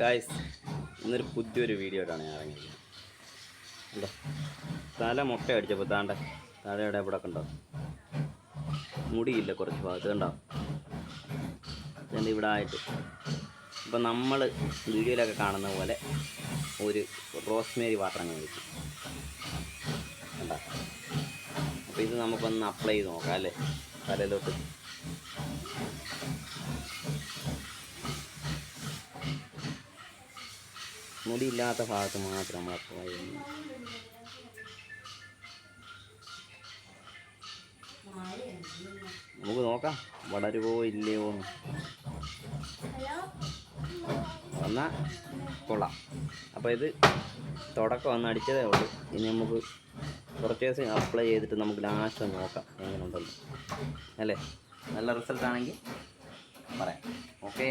Guys ഇന്നൊരു പുതിയൊരു video ആയിട്ടാണ് ഞാൻ ഇറങ്ങിയത് തല മുട്ട അടിച്ചപ്പോൾ താണ്ട തലയുടെ ഇവിടെ കണ്ടോ? മുടിയില്ല കുറച്ച് ഭാഗത്ത് കണ്ടോ? ഇവിടെ ആയിട്ട്? ഇപ്പം നമ്മൾ വീഡിയോയിലൊക്കെ കാണുന്ന പോലെ ഒരു റോസ്മേരി വാട്ടർ അങ്ങ് കണ്ടോ? അപ്പോൾ ഇത് നമുക്കൊന്ന് അപ്ലൈ ചെയ്ത് നോക്കാം അല്ലേ? തലയിലോട്ട്. മുടിയില്ലാത്ത ഭാഗത്ത് മാത്രം നമ്മൾ അപ്ലൈ ചെയ്യുന്നു നമുക്ക് നോക്കാം. വളരുവോ ഇല്ലയോ എന്നാൽ കൊള്ളാം. അപ്പോൾ ഇത് തുടക്കം ഒന്ന് അടിച്ചതേ ഉള്ളൂ. ഇനി നമുക്ക് കുറച്ച് ദിവസം അപ്ലൈ ചെയ്തിട്ട് നമുക്ക് ലാസ്റ്റ് നോക്കാം എങ്ങനെ ഉണ്ടല്ലോ അല്ലേ? നല്ല റിസൾട്ട് ആണെങ്കിൽ പറയാം. ഓക്കേ